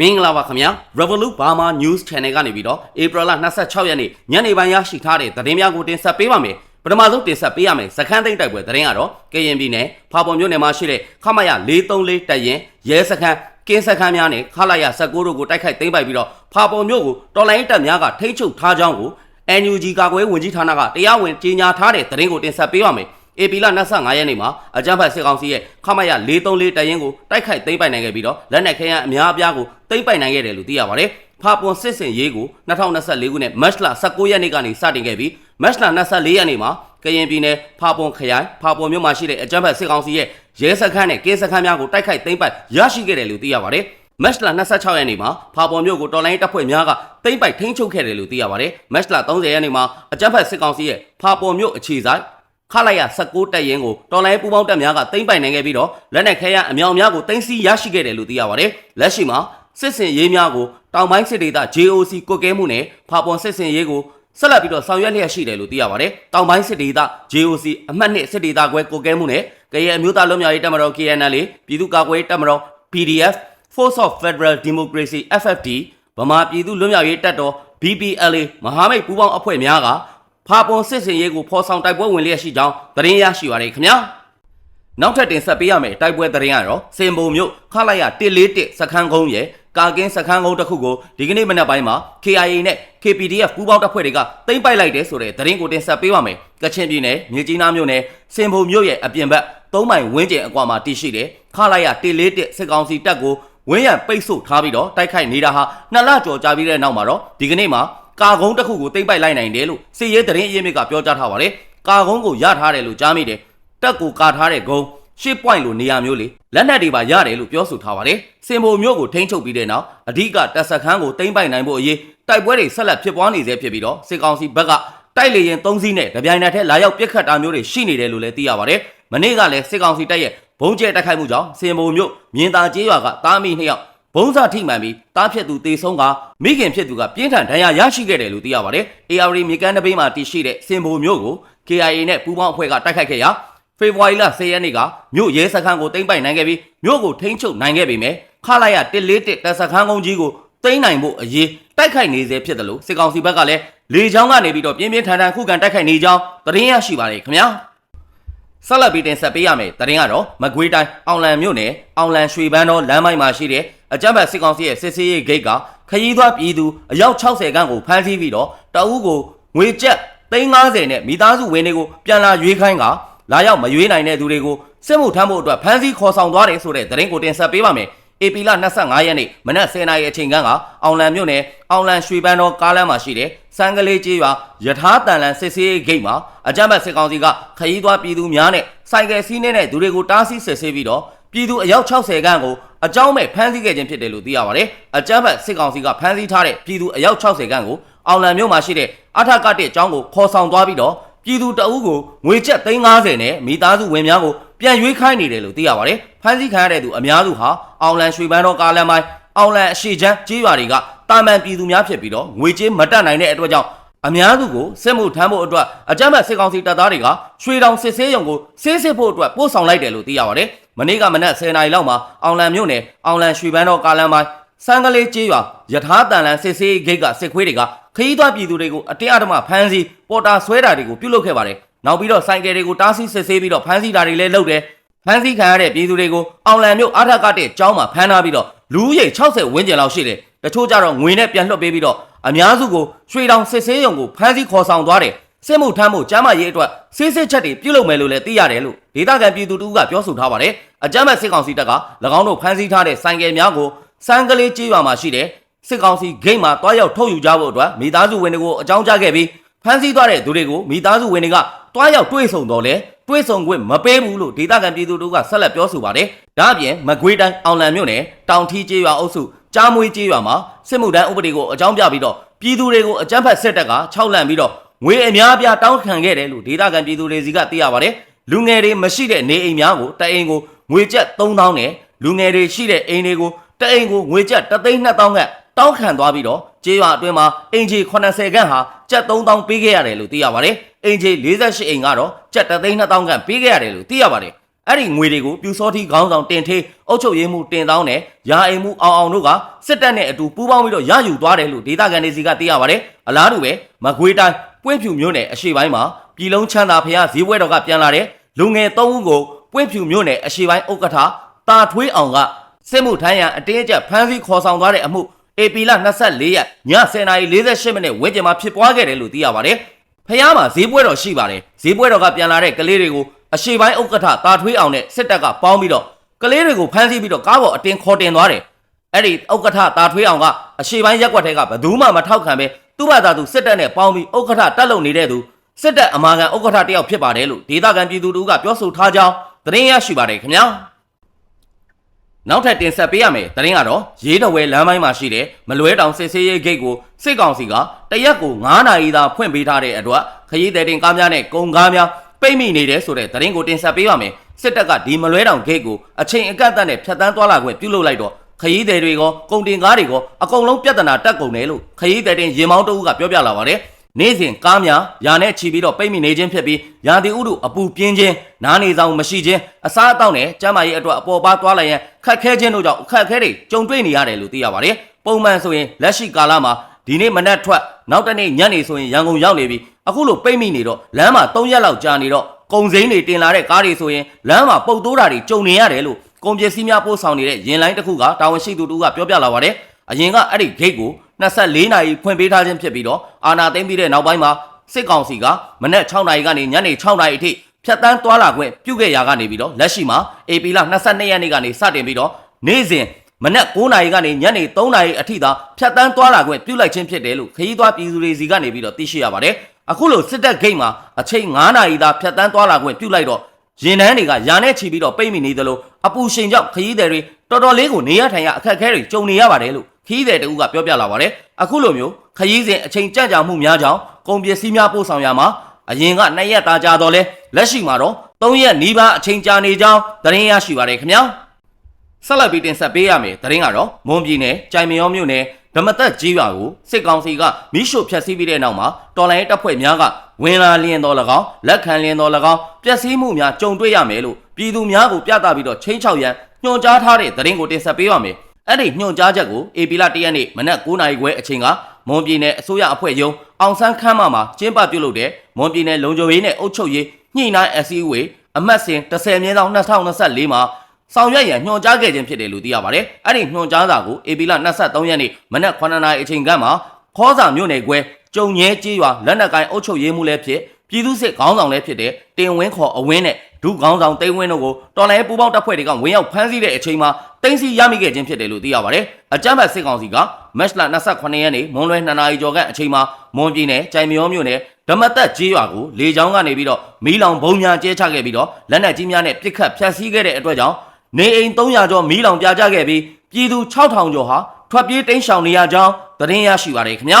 မင်္ဂလာပါခင်ဗျာ Revolut Burma News Channel ကနေပြီးတော့ဧပြီလ26ရက်နေ့ညနေပိုင်းရရှိထားတဲ့သတင်းများကိုတင်ဆက်ပေးပါမယ်ပထမဆုံးတင်ဆက်ပေးရမယ်စခန်းသိမ်းတိုက်ပွဲသတင်းကတော့ကရင်ပြည်နယ်ဖာပွန်မြို့နယ်မှာရှိတဲ့ခမရ434တပ်ရင်ရဲစခန်းကင်းစခန်းများနဲ့ခလာရ19တို့ကိုတိုက်ခိုက်သိမ်းပိုက်ပြီးတော့ဖာပွန်မြို့ကိုတော်လိုင်းတပ်များကထိန်းချုပ်ထားကြောင်းကို NUG ကာကွယ်ဝင်ကြီးဌာနကတရားဝင်ကြေညာထားတဲ့သတင်းကိုတင်ဆက်ပေးပါမယ် အေပီလာ25ရက်နေ့မှာအကြမ်းဖက်စစ်ကောင်စီရဲ့ခမရ434တရင်ကိုတိုက်ခိုက်သိမ်းပိုက်နိုင်ခဲ့ပြီးတော့လက်နက်ခဲယမ်းအများအပြားကိုသိမ်းပိုက်နိုင်ခဲ့တယ်လို့သိရပါတယ်။ဖာပွန်စစ်စင်ရေးကို2024ခုနှစ်မတ်လ19ရက်နေ့ကနေစတင်ခဲ့ပြီးမတ်လ24ရက်နေ့မှာကရင်ပြည်နယ်ဖာပွန်ခရိုင်ဖာပွန်မြို့မှာရှိတဲ့အကြမ်းဖက်စစ်ကောင်စီရဲ့ရဲစခန်းနဲ့ကင်းစခန်းများကိုတိုက်ခိုက်သိမ်းပိုက်ရရှိခဲ့တယ်လို့သိရပါတယ်။မတ်လ26ရက်နေ့မှာဖာပေါ်မြို့ကိုတော်လိုင်းတပ်ဖွဲ့များကတိမ့်ပိုက်ထိန်းချုပ်ခဲ့တယ်လို့သိရပါတယ်။မတ်လ30ရက်နေ့မှာအကြမ်းဖက်စစ်ကောင်စီရဲ့ဖာပေါ်မြို့အခြေဆိုင် ခလာရ16တပ်ရင်းကိုတော်လိုင်းပူပေါင်းတပ်များကတိမ့်ပိုက်နိုင်ခဲ့ပြီးတော့လက်နက်ခဲယမ်းအမြောက်များကိုတင်စီရရှိခဲ့တယ်လို့သိရပါတယ်။လက်ရှိမှာစစ်စင်ရေးများကိုတောင်ပိုင်းစစ်ဒေသ JOC ကွက်ကဲမှုနဲ့ဖာပွန်စစ်စင်ရေးကိုဆက်လက်ပြီးတော့ဆောင်ရွက်လျက်ရှိတယ်လို့သိရပါတယ်။တောင်ပိုင်းစစ်ဒေသ JOC အမှတ်နှစ်စစ်ဒေသခွဲကွက်ကဲမှုနဲ့ကရဲအမျိုးသားလွတ်မြောက်ရေးတပ်မတော် KNL ပြည်သူ့ကာကွယ်ရေးတပ်မတော် PDF Force of Federal Democracy FFD ဗမာပြည်သူ့လွတ်မြောက်ရေးတပ်တော် BPLA မဟာမိတ်ပူးပေါင်းအဖွဲ့များက ဖာပွန်စစ်စင်ရေးကိုဖော်ဆောင်တိုက်ပွဲဝင်လျက်ရှိကြောင်းသတင်းရရှိပါရခင်ဗျာနောက်ထပ်တင်ဆက်ပေးရမယ့်တိုက်ပွဲသတင်းကတော့စင်ပုံမြို့ခလာရ141စခန်းကုန်းရဲ့ကာကင်းစခန်းကုန်းတစ်ခုကိုဒီကနေ့မနက်ပိုင်းမှာ KIA နဲ့ KPDF ပူးပေါင်းတပ်ဖွဲ့တွေကသိမ်းပိုက်လိုက်တယ်ဆိုတဲ့သတင်းကိုတင်ဆက်ပေးပါမယ်။ကချင်ပြည်နယ်မြေကြီးနားမြို့နယ်စင်ပုံမြို့ရဲ့အပြင်ဘက်၃မိုင်ဝန်းကျင်အကွာမှာတည်ရှိတယ်။ခလာရ141စစ်ကောင်စီတပ်ကိုဝင်းရံပိတ်ဆို့ထားပြီးတော့တိုက်ခိုက်နေတာဟာနှစ်လကျော်ကြာပြီးတဲ့နောက်မှာတော့ဒီကနေ့မှာ ကာကုန်းတစ်ခုကိုသိမ်းပိုက်လိုက်နိုင်တယ်လို့စစ်ရေးသတင်းအရင်းမြစ်ကပြောကြားထားပါတယ်။ကာကုန်းကိုရထားတယ်လို့ကြားမိတယ်။တက်ကိုကာထားတဲ့ဂုံးရှစ်ပွိုင်လိုနေရာမျိုးလေလက်နက်တွေပါရတယ်လို့ပြောဆိုထားပါတယ်။စင်ဘိုမျိုးကိုထိန်းချုပ်ပြီးတဲ့နောက်အဓိကတပ်စခန်းကိုသိမ်းပိုက်နိုင်ဖို့အရေးတိုက်ပွဲတွေဆက်လက်ဖြစ်ပွားနေသေးဖြစ်ပြီးတော့စစ်ကောင်စီဘက်ကတိုက်လေရင်၃စီးနဲ့ကြပြိုင်နက်ထဲလာရောက်ပြစ်ခတ်တာမျိုးတွေရှိနေတယ်လို့လည်းသိရပါတယ်။မနေ့ကလည်းစစ်ကောင်စီတပ်ရဲ့ဘုံကျဲတိုက်ခိုက်မှုကြောင့်စင်ဘိုမျိုးမြင်းသားကျေးရွာကတားမိနှစ်ယောက် ဘုံစာထိမှန်ပြီးတားဖြတ်သူတေဆုံးကမိခင်ဖြစ်သူကပြင်းထန်ဒဏ်ရာရရှိခဲ့တယ်လို့သိရပါတယ်။ AR မြေကမ်းတပိမှာတည်ရှိတဲ့စင်ဘိုမျိုးကို KIA နဲ့ပူးပေါင်းအဖွဲ့ကတိုက်ခိုက်ခဲ့ရာဖေဖော်ဝါရီလ10ရက်နေ့ကမြို့ရဲစခန်းကိုသိမ်းပိုက်နိုင်ခဲ့ပြီးမြို့ကိုထိန်းချုပ်နိုင်ခဲ့ပေမဲ့ခလာရ141တပ်စခန်းကုန်းကြီးကိုသိမ်းနိုင်ဖို့အရေးတိုက်ခိုက်နေစေဖြစ်တယ်လို့စစ်ကောင်စီဘက်ကလည်းလေကြောင်းကနေပြီးတော့ပြင်းပြင်းထန်ထန်ခုခံတိုက်ခိုက်နေကြောင်းသတင်းရရှိပါတယ်ခင်ဗျာ ဆက်လက်ပြီးတင်ဆက်ပေးရမယ်သတင်းကတော့မကွေးတိုင်းအောင်လံမြို့နယ်အောင်လံရွှေပန်းတော်လမ်းမိုက်မှာရှိတဲ့အကြမ်းဖက်စစ်ကောင်စီရဲ့စစ်ဆေးရေးဂိတ်ကခရီးသွားပြည်သူအယောက်60ခန်းကိုဖမ်းဆီးပြီးတော့တအူးကိုငွေကျပ်350နဲ့မိသားစုဝင်တွေကိုပြန်လာရွေးခိုင်းကလာရောက်မရွေးနိုင်တဲ့သူတွေကိုစစ်မှုထမ်းဖို့အတွက်ဖမ်းဆီးခေါ်ဆောင်သွားတယ်ဆိုတဲ့သတင်းကိုတင်ဆက်ပေးပါမယ်။ AP လ25ရက်နေ့မနက်10:00နာရီအချိန်ကအောင်လံမြို့နယ်အောင်လံရွှေပန်းတော်ကားလမ်းမှာရှိတဲ့စံကလေးကျေးရွာယထာတန်လန်စစ်ဆေးဂိတ်မှာအကြမ်းဖက်စစ်ကောင်စီကခရီးသွားပြည်သူများနဲ့စိုက်ကယ်စီးနေတဲ့သူတွေကိုတားဆီးစစ်ဆေးပြီးတော့ပြည်သူအယောက်60ခန်းကိုအကြောင်းမဲ့ဖမ်းဆီးခဲ့ခြင်းဖြစ်တယ်လို့သိရပါတယ်။အကြမ်းဖက်စစ်ကောင်စီကဖမ်းဆီးထားတဲ့ပြည်သူအယောက်60ခန်းကိုအောင်လံမြို့မှာရှိတဲ့အထကတက်အကြောင်းကိုခေါ်ဆောင်သွားပြီးတော့ပြည်သူတအုပ်ကိုငွေကျပ်350နဲ့မိသားစုဝင်များကို ပြန်ရွေးခိုင်းနေတယ်လို့သိရပါတယ်။ဖမ်းဆီးခံရတဲ့သူအများစုဟာအောင်လန်ရွှေပန်းတော်ကားလမ်းပိုင်းအောင်လန်အရှိချမ်းကြေးရွာတွေကတာမန်ပြည်သူများဖြစ်ပြီးတော့ငွေကြေးမတက်နိုင်တဲ့အတွက်ကြောင့်အများစုကိုစစ်မှုထမ်းဖို့အတွက်အကြမ်းဖက်စစ်ကောင်စီတပ်သားတွေကရွှေတောင်စစ်ဆေးရုံကိုဆေးစစ်ဖို့အတွက်ပို့ဆောင်လိုက်တယ်လို့သိရပါတယ်။မနေ့ကမနက်10:00နာရီလောက်မှာအောင်လန်မြို့နယ်အောင်လန်ရွှေပန်းတော်ကားလမ်းပိုင်းစံကလေးကျေးရွာယထာတန်လန်စစ်ဆေးဂိတ်ကစစ်ခွေးတွေကခရီးသွားပြည်သူတွေကိုအတင်းအဓမ္မဖမ်းဆီးပေါ်တာဆွဲတာတွေကိုပြုလုပ်ခဲ့ပါတယ်။ နောက်ပြီးတော့ဆိုင်ကယ်တွေကိုတားဆီးစစ်ဆေးပြီးတော့ဖမ်းဆီးတာတွေလည်းလုပ်တယ်။ဖမ်းဆီးခံရတဲ့ပြည်သူတွေကိုအောင်လံမြို့အာထကတဲ့ကျောင်းမှာဖမ်းထားပြီးတော့လူဦးရေ60ဝန်းကျင်လောက်ရှိတယ်။တချို့ကြတော့ငွေနဲ့ပြန်လွှတ်ပေးပြီးတော့အများစုကိုရွှေတောင်စစ်ဆေးရုံကိုဖမ်းဆီးခေါ်ဆောင်သွားတယ်။စစ်မှုထမ်းမှုကျမ်းမာရေးအတွက်စစ်စစ်ချက်တွေပြုလုပ်မယ်လို့လည်းသိရတယ်လို့ဒေသခံပြည်သူတို့ကပြောဆိုထားပါတယ်။အကြမ်းဖက်စစ်ကောင်စီတပ်က၎င်းတို့ဖမ်းဆီးထားတဲ့ဆိုင်ကယ်များကိုစံကလေးကျေးရွာမှာရှိတဲ့စစ်ကောင်စီဂိတ်မှာတွားရောက်ထုတ်ယူကြဖို့အတွက်မိသားစုဝင်တွေကိုအကြောင်းကြားခဲ့ပြီး ဖမ်းဆီးသွားတဲ့သူတွေကိုမိသားစုဝင်တွေကတွားရောက်တွေးဆုံတော့လဲတွေးဆုံခွင့်မပေးဘူးလို့ဒေသခံပြည်သူတို့ကဆက်လက်ပြောဆိုပါတယ်။ဒါအပြင်မကွေးတိုင်းအောင်လံမြို့နယ်တောင်ထီကျေးရွာအုပ်စုကြားမွေးကျေးရွာမှာစစ်မှုထမ်းဥပဒေကိုအကြောင်းပြပြီးတော့ပြည်သူတွေကိုအကြမ်းဖက်စစ်တပ်က၆လန့်ပြီးတော့ငွေအများအပြားတောင်းခံခဲ့တယ်လို့ဒေသခံပြည်သူတွေစီကသိရပါတယ်။လူငယ်တွေမရှိတဲ့နေအိမ်များကိုတအိမ်ကိုငွေကျပ်3000နဲ့လူငယ်တွေရှိတဲ့အိမ်တွေကိုတအိမ်ကိုငွေကျပ်3,200ခန့် တောင်းခံသွားပြီးတော့ကျေးရွာအတွင်းမှာအင်ဂျီ80ခန့်ဟာကျပ်3000ပေးခဲ့ရတယ်လို့သိရပါတယ်။အင်ဂျီ48အိမ်ကတော့ကျပ်3,200ခန့်ပေးခဲ့ရတယ်လို့သိရပါတယ်။အဲ့ဒီငွေတွေကိုပြူစောတိခေါင်းဆောင်တင်ထေးအုပ်ချုပ်ရေးမှုတင်တောင်းနဲ့ရာအိမ်မှုအောင်အောင်တို့ကစစ်တပ်နဲ့အတူပူးပေါင်းပြီးတော့ရယူသွားတယ်လို့ဒေသခံတွေစီကသိရပါတယ်အလားတူပဲမကွေးတိုင်းပွင့်ဖြူမြို့နယ်အရှိပိုင်းမှာပြည်လုံးချမ်းသာဖျားဈေးပွဲတော်ကပြန်လာတဲ့လူငယ်၃ဦးကိုပွင့်ဖြူမြို့နယ်အရှိပိုင်းဥက္ကဋ္ဌတာထွေးအောင်ကစစ်မှုထမ်းရန်အတင်းအကျပ်ဖမ်းဆီးခေါ်ဆောင်သွားတဲ့အမှု AP လ24ရက်ည10:48မိနစ်ဝန်းကျင်မှာဖြစ်ပွားခဲ့တယ်လို့သိရပါတယ်ဖျားမှာဈေးပွဲတော်ရှိပါတယ်ဈေးပွဲတော်ကပြန်လာတဲ့ကလေးတွေကိုအရှိပိုင်းဥက္ကဋ္ဌတာထွေးအောင်နဲ့စစ်တပ်ကပေါင်းပြီးတော့ကလေးတွေကိုဖမ်းဆီးပြီးတော့ကားပေါ်အတင်းခေါ်တင်သွားတယ်အဲ့ဒီဥက္ကဋ္ဌတာထွေးအောင်ကအရှိပိုင်းရက်ကွက်ထဲကဘယ်သူမှမထောက်ခံပဲသူ့ဘာသာသူစစ်တပ်နဲ့ပေါင်းပြီးဥက္ကဋ္ဌတက်လုံနေတဲ့သူစစ်တပ်အမာခံဥက္ကဋ္ဌတယောက်ဖြစ်ပါတယ်လို့ဒေသခံပြည်သူတို့ကပြောဆိုထားကြောင်းသတင်းရရှိပါတယ်ခင်ဗျာ နောက်ထပ်တင်ဆက်ပေးရမယ်သတင်းကတော့ရေးတော်ဝဲလမ်းပိုင်းမှာရှိတဲ့မလွဲတောင်စစ်ဆေးရေးဂိတ်ကိုစစ်ကောင်စီကတရက်ကို9နာရီသာဖွင့်ပေးထားတဲ့အတွက်ခရီးသည်တင်ကားများနဲ့ကုန်ကားများပိတ်မိနေတယ်ဆိုတဲ့သတင်းကိုတင်ဆက်ပေးပါမယ်စစ်တပ်ကဒီမလွဲတောင်ဂိတ်ကိုအချိန်အကန့်အသတ်နဲ့ဖြတ်တန်းသွားလာခွင့်ပြုလုပ်လိုက်တော့ခရီးသည်တွေကောကုန်တင်ကားတွေကောအကုန်လုံးပြဿနာတက်ကုန်တယ်လို့ခရီးသည်တင်ရင်မောင်းတအုပ်ကပြောပြလာပါတယ်။ နေ့စဉ်ကားများယာနဲ့ချီပြီးတော့ပိတ်မိနေခြင်းဖြစ်ပြီးရာသီဥတုအပူပြင်းခြင်းနားနေဆောင်မရှိခြင်းအစားအသောက်နဲ့ကျန်းမာရေးအတွက်အပေါ်ပါသွားလိုက်ရင်ခက်ခဲခြင်းတို့ကြောင့်အခက်အခဲတွေကြုံတွေ့နေရတယ်လို့သိရပါတယ်။ပုံမှန်ဆိုရင်လက်ရှိကာလမှာဒီနေ့မနက်ထွက်နောက်တနေ့ညနေဆိုရင်ရန်ကုန်ရောက်နေပြီအခုလိုပိတ်မိနေတော့လမ်းမှာ၃ရက်လောက်ကြာနေတော့ကုန်စိမ်းတွေတင်လာတဲ့ကားတွေဆိုရင်လမ်းမှာပုတ်တိုးတာတွေကြုံနေရတယ်လို့ကုန်ပစ္စည်းများပို့ဆောင်နေတဲ့ရင်လိုင်းတစ်ခုကတာဝန်ရှိသူတို့ကပြောပြလာပါတယ်။အရင်ကအဲ့ဒီ gate ကို 24နာရီဖွင့်ပေးထားခြင်းဖြစ်ပြီးတော့အာနာသိမ့်ပြီးတဲ့နောက်ပိုင်းမှာစစ်ကောင်စီကမနက်6နာရီကနေညနေ6နာရီအထိဖြတ်တန်းသွားလာခွင့်ပြုခဲ့ရာကနေပြီးတော့လက်ရှိမှာ AP လ22ရက်နေ့ကနေစတင်ပြီးတော့နေ့စဉ်မနက်9နာရီကနေညနေ3နာရီအထိသာဖြတ်တန်းသွားလာခွင့်ပြုလိုက်ခြင်းဖြစ်တယ်လို့ခရီးသွားပြည်သူတွေစီကနေပြီးတော့သိရှိရပါတယ်။အခုလိုစစ်တပ်ဂိတ်မှာအချိန်9နာရီသာဖြတ်တန်းသွားလာခွင့်ပြုလိုက်တော့ရင်နှန်းတွေကယာနဲ့ချီပြီးတော့ပိတ်မိနေသလိုအပူရှင်ကြောင့်ခရီးသည်တွေတော်တော်လေးကိုနေရထိုင်ရအခက်အခဲတွေကြုံနေရပါတယ်လို့ ခရီးသည်တဦးကပြောပြလာပါတယ်အခုလိုမျိုးခရီးစဉ်အချိန်ကြန့်ကြာမှုများကြောင့်ကုန်ပစ္စည်းများပို့ဆောင်ရမှာအရင်က2ရက်တာကြာတော့လဲလက်ရှိမှာတော့3ရက်နီးပါးအချိန်ကြာနေကြောင်းသတင်းရရှိပါတယ်ခင်ဗျာဆက်လက်ပြီးတင်ဆက်ပေးရမယ်သတင်းကတော့မွန်ပြည်နယ်ကြိုင်မရောမြို့နယ်ဓမ္မသက်ကြီးရွာကိုစစ်ကောင်စီကမိရှို့ဖျက်ဆီးပြီးတဲ့နောက်မှာတော်လိုင်းတပ်ဖွဲ့များကဝင်လာလျင်တော်၎င်းလက်ခံလျင်တော်၎င်းပျက်စီးမှုများကြုံတွေ့ရမယ်လို့ပြည်သူများကိုပြသပြီးတော့ချင်းချောက်ရန်ညွှန်ကြားထားတဲ့သတင်းကိုတင်ဆက်ပေးပါမယ် အဲ့ဒီညွှန်ကြားချက်ကိုအေပီလာ၁ရက်နေ့မနက်9:00နာရီခွဲအချိန်ကမွန်ပြည်နယ်အစိုးရအဖွဲ့ယုံအောင်ဆန်းခမ်းမမှာကျင်းပပြုလုပ်တဲ့မွန်ပြည်နယ်လုံခြုံရေးနဲ့အုပ်ချုပ်ရေးညှိနှိုင်းအစည်းအဝေးအမှတ်စဉ်10မြင်းဆောင်2024မှာဆောင်ရွက်ရန်ညွှန်ကြားခဲ့ခြင်းဖြစ်တယ်လို့သိရပါတယ်။အဲ့ဒီညွှန်ကြားစာကိုဧပြီလ23ရက်နေ့မနက်9:00နာရီအချိန်ကမှခေါ်စာမြို့နယ်ကွဲကြုံငဲကြေးရွာလက်နက်ကိုင်အုပ်ချုပ်ရေးမှုလည်းဖြစ်ပြည်သူ့စစ်ခေါင်းဆောင်လည်းဖြစ်တဲ့တင်ဝင်းခေါ်အဝင်းနဲ့ ဒုခေါင်းဆောင်တိန်ဝင်းတို့ကိုတော်လိုင်းပူပေါင်းတပ်ဖွဲ့တွေကဝင်ရောက်ဖမ်းဆီးတဲ့အချိန်မှာတင်းစီရမိခဲ့ခြင်းဖြစ်တယ်လို့သိရပါတယ်။အကြမ်းဖက်စစ်ကောင်စီကမက်လ28ရက်နေ့မွန်လွဲ2နာရီကျော်ကအချိန်မှာမွန်ပြည်နယ်ကြိုင်မရောမြို့နယ်ဓမ္မသက်ကြေးရွာကိုလေကြောင်းကနေပြီးတော့မီးလောင်ဘုံများကျဲချခဲ့ပြီးတော့လက်နက်ကြီးများနဲ့ပစ်ခတ်ဖျက်ဆီးခဲ့တဲ့အတွက်ကြောင့်နေအိမ်300ကျော်မီးလောင်ပြကြခဲ့ပြီးပြည်သူ6000ကျော်ဟာထွက်ပြေးတိမ်းရှောင်နေရကြောင်းသတင်းရရှိပါတယ်ခင်ဗျာ